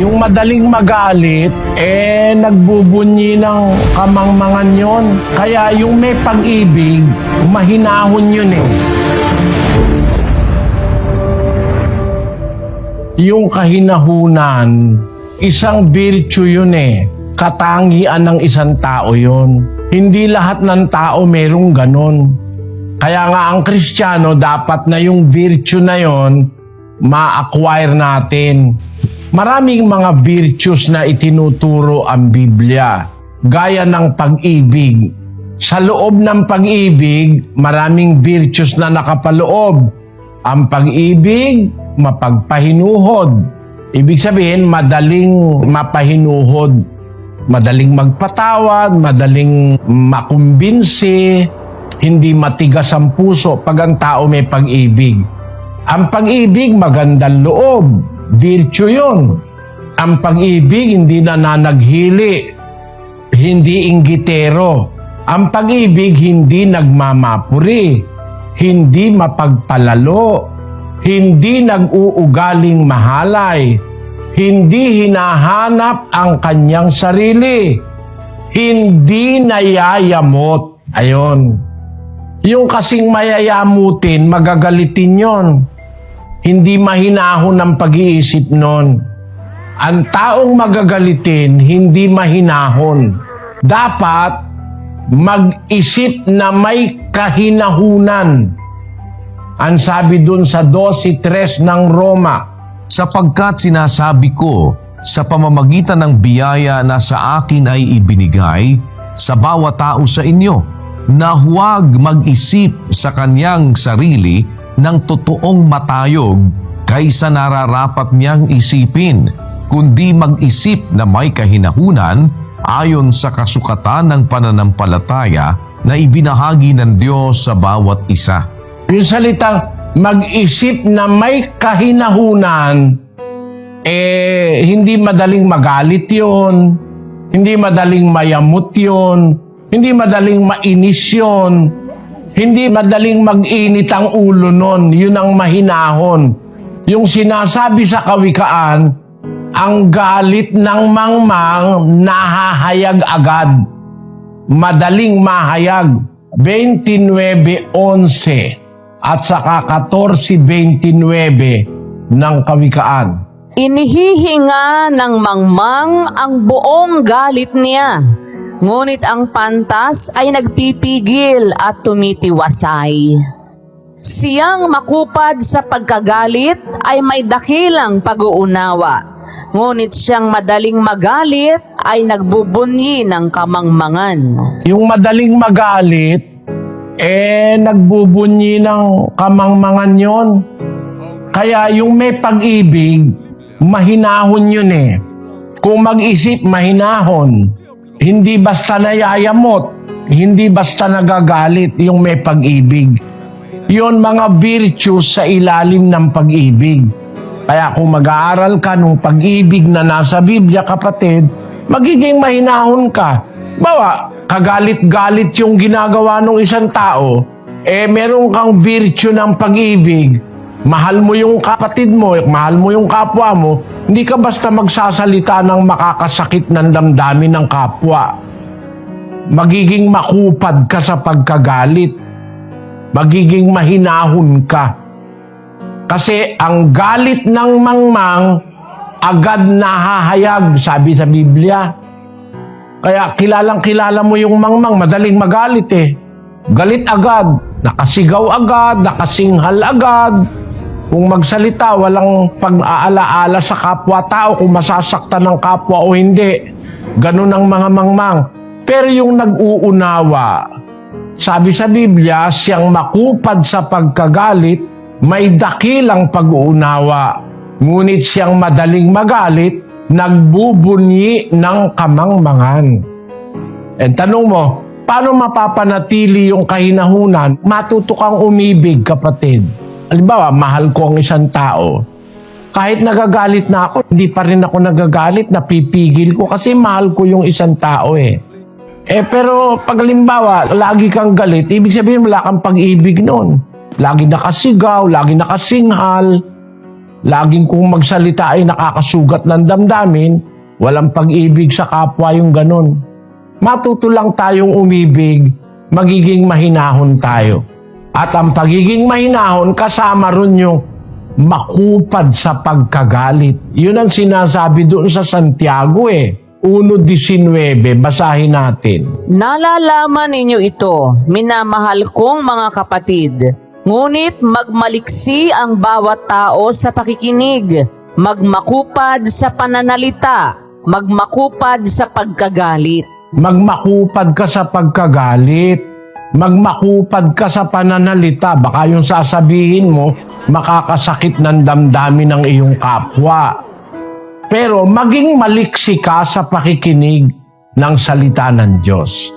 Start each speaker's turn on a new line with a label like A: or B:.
A: Yung madaling magalit, eh nagbubunyi ng kamangmangan yon. Kaya yung may pag-ibig, mahinahon yun eh. Yung kahinahunan, isang virtue yun eh. Katangian ng isang tao yun. Hindi lahat ng tao merong ganon. Kaya nga ang Kristiyano, dapat na yung virtue na yon ma-acquire natin. Maraming mga virtues na itinuturo ang Biblia, gaya ng pag-ibig. Sa loob ng pag-ibig, maraming virtues na nakapaloob. Ang pag-ibig, mapagpahinuhod. Ibig sabihin, madaling mapahinuhod. Madaling magpatawad, madaling makumbinsi, hindi matigas ang puso pag ang tao may pag-ibig. Ang pag-ibig, magandang loob. Virtue yun. Ang pag-ibig, hindi nananaghili. Hindi inggitero. Ang pag-ibig, hindi nagmamapuri. Hindi mapagpalalo. Hindi nag-uugaling mahalay. Hindi hinahanap ang kanyang sarili. Hindi nayayamot. Ayon. Yung kasing mayayamutin, magagalitin yon. Hindi mahinahon ang pag-iisip nun. Ang taong magagalitin, hindi mahinahon. Dapat mag-isip na may kahinahunan. Ang sabi dun sa 12.3 ng Roma,
B: sapagkat sinasabi ko sa pamamagitan ng biyaya na sa akin ay ibinigay sa bawat tao sa inyo na huwag mag-isip sa kanyang sarili ng totoong matayog kaysa nararapat niyang isipin, kundi mag-isip na may kahinahunan ayon sa kasukatan ng pananampalataya na ibinahagi ng Diyos sa bawat isa.
A: yung salitang mag-isip na may kahinahunan, eh, hindi madaling magalit yon, hindi madaling mayamot yon, hindi madaling mainis yon, hindi madaling mag-init ang ulo nun, yun ang mahinahon. Yung sinasabi sa kawikaan, ang galit ng mangmang nahahayag agad. Madaling mahayag. 29.11 at saka 14.29 ng kawikaan.
C: Inihihinga ng mangmang ang buong galit niya. Ngunit ang pantas ay nagpipigil at tumitiwasay. Siyang makupad sa pagkagalit ay may dakilang pag-uunawa. Ngunit siyang madaling magalit ay nagbubunyi ng kamangmangan.
A: Yung madaling magalit, eh nagbubunyi ng kamangmangan yon. Kaya yung may pag-ibig, mahinahon yun eh. Kung mag-isip, mahinahon. Hindi basta nayayamot, hindi basta nagagalit yung may pag-ibig. Yon mga virtues sa ilalim ng pag-ibig. Kaya kung mag-aaral ka ng pag-ibig na nasa Biblia, kapatid, magiging mahinahon ka. Bawa, kagalit-galit yung ginagawa ng isang tao, eh meron kang virtue ng pag-ibig, mahal mo yung kapatid mo, mahal mo yung kapwa mo, hindi ka basta magsasalita ng makakasakit ng damdamin ng kapwa. Magiging makupad ka sa pagkagalit. Magiging mahinahon ka. Kasi ang galit ng mangmang agad nahahayag, sabi sa Biblia. Kaya kilalang kilala mo yung mangmang, madaling magalit eh. Galit agad, nakasigaw agad, nakasinghal agad. Kung magsalita, walang pag-aalaala sa kapwa-tao kung masasaktan ng kapwa o hindi. Ganun ang mga mangmang. Pero yung nag-uunawa, sabi sa Biblia, siyang makupad sa pagkagalit, may dakilang pag-uunawa. Ngunit siyang madaling magalit, nagbubunyi ng kamangmangan. And tanong mo, paano mapapanatili yung kahinahunan? Matuto kang umibig, kapatid. Halimbawa, mahal ko ang isang tao. Kahit nagagalit na ako, hindi pa rin ako nagagalit, napipigil ko kasi mahal ko yung isang tao eh. Eh pero pag halimbawa, lagi kang galit, ibig sabihin wala kang pag-ibig noon. Lagi nakasigaw, lagi nakasinghal. laging kung magsalita ay nakakasugat ng damdamin, walang pag-ibig sa kapwa yung ganun. Matuto lang tayong umibig, magiging mahinahon tayo. At ang pagiging mahinahon, kasama ron yung makupad sa pagkagalit. Yun ang sinasabi doon sa Santiago eh. 1.19, basahin natin.
C: Nalalaman ninyo ito, minamahal kong mga kapatid. Ngunit magmaliksi ang bawat tao sa pakikinig, magmakupad sa pananalita, magmakupad sa pagkagalit.
A: Magmakupad ka sa pagkagalit. Magmakupad ka sa pananalita. Baka yung sasabihin mo, makakasakit ng damdamin ng iyong kapwa. Pero maging maliksi ka sa pakikinig ng salita ng Diyos.